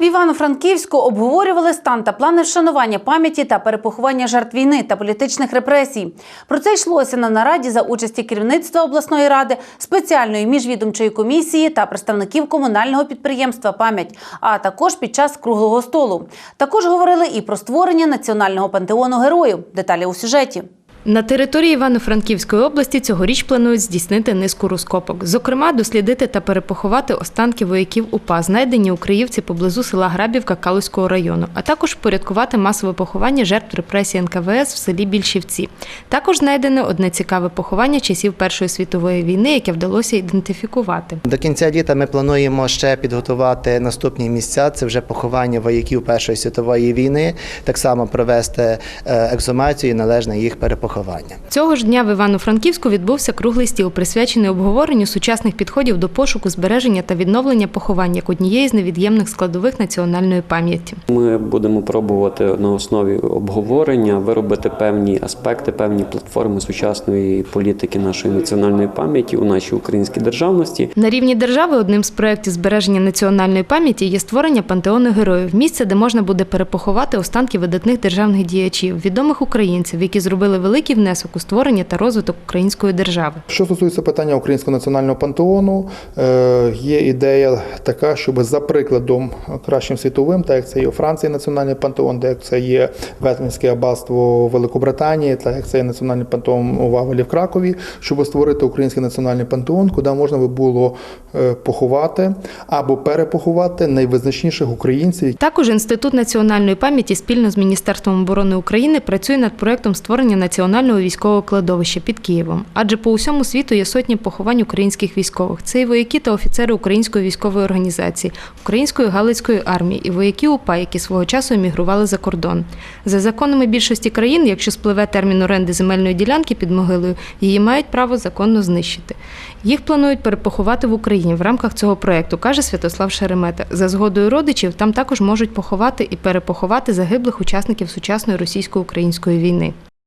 В Івано-Франківську обговорювали стан та плани вшанування пам'яті та перепоховання жертв війни та політичних репресій. Про це йшлося на нараді за участі керівництва обласної ради, спеціальної міжвідомчої комісії та представників комунального підприємства Пам'ять, а також під час круглого столу. Також говорили і про створення національного пантеону героїв. Деталі у сюжеті. На території Івано-Франківської області цьогоріч планують здійснити низку розкопок. Зокрема, дослідити та перепоховати останки вояків УПА, знайдені у Криївці поблизу села Грабівка Калузького району, а також впорядкувати масове поховання жертв репресій НКВС в селі Більшівці. Також знайдено одне цікаве поховання часів Першої світової війни, яке вдалося ідентифікувати. До кінця літа ми плануємо ще підготувати наступні місця. Це вже поховання вояків Першої світової війни, так само провести е, екзумацію і належне їх перепоховання. Цього ж дня в Івано-Франківську відбувся круглий стіл, присвячений обговоренню сучасних підходів до пошуку, збереження та відновлення поховань як однієї з невід'ємних складових національної пам'яті. Ми будемо пробувати на основі обговорення виробити певні аспекти, певні платформи сучасної політики нашої національної пам'яті у нашій українській державності. На рівні держави одним з проєктів збереження національної пам'яті є створення пантеону героїв, місце, де можна буде перепоховати останки видатних державних діячів, відомих українців, які зробили великий внесок у створення та розвиток української держави. Що стосується питання Українського національного пантеону, е, є ідея така, щоб за прикладом кращим світовим, так як це є у Франції національний пантеон, так як це є Вестмінське аббатство у Великобританії, так як це є національний пантеон у Вавелі в Кракові, щоб створити український національний пантеон, куди можна би було е, поховати або перепоховати найвизначніших українців, Також Інститут національної пам'яті спільно з Міністерством оборони України працює над проєктом створення національного військового кладовища під Києвом. Адже по усьому світу є сотні поховань українських військових. Це і вояки та офіцери Української військової організації, Української Галицької армії і вояки УПА, які свого часу емігрували за кордон. За законами більшості країн, якщо спливе термін оренди земельної ділянки під могилою, її мають право законно знищити. Їх планують перепоховати в Україні в рамках цього проєкту, каже Святослав Шеремета. За згодою родичів там також можуть поховати і перепоховати загиблих учасників сучасної російсько-української війни.